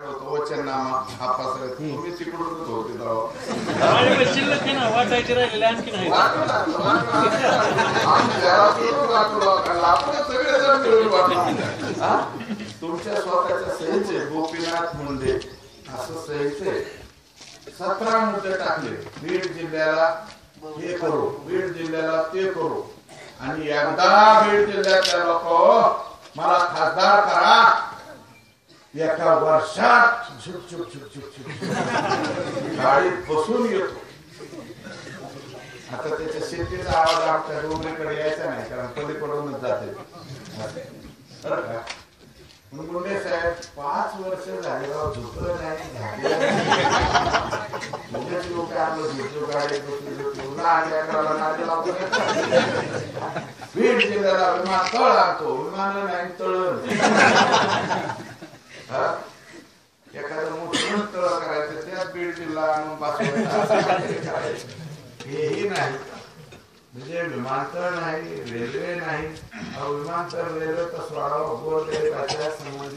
होतो वचननामा हा पसरत तुम्ही तिकडूनच होते तेव्हा. आणि मग शिल्लक आहे ना वाटायचे राहिलेले आणखी नाही वाटू लागलं, वाटू लागलं. आम्ही घरातून वाटू लागलो. आपण सगळेजण मिळून वाटू. हा? तुमच्या स्वतःच्या सहीचे गोपीनाथ मुंडे असं सहीचे सतरा मुद्दे टाकले बीड जिल्ह्याला हे करू बीड जिल्ह्याला ते करू आणि एकदा बीड जिल्ह्यातल्या लोक मला खासदार करा एका वर्षात झुक झुक झुक झुक झुक गाडीत बसून येतो. आता त्याच्या शेतीचा आवाज आमच्या डोंगरीकडे यायचा नाही कारण पलीकडूनच जाते. बरं का? मुंडे साहेब पाच वर्ष झाले राव झुकलं नाही झालं लोक आलो झुकलं गाडीत बसून झुकलं. लहान लेकराला नादी बीड जिल्ह्याला विमान तळ आणतो. विमान नाही तळ त्यात आणून बसवायचा. हेही नाही. म्हणजे विमानतळ नाही रेल्वे नाही. विमानतळ रेल्वे तर सोडावं संबंधित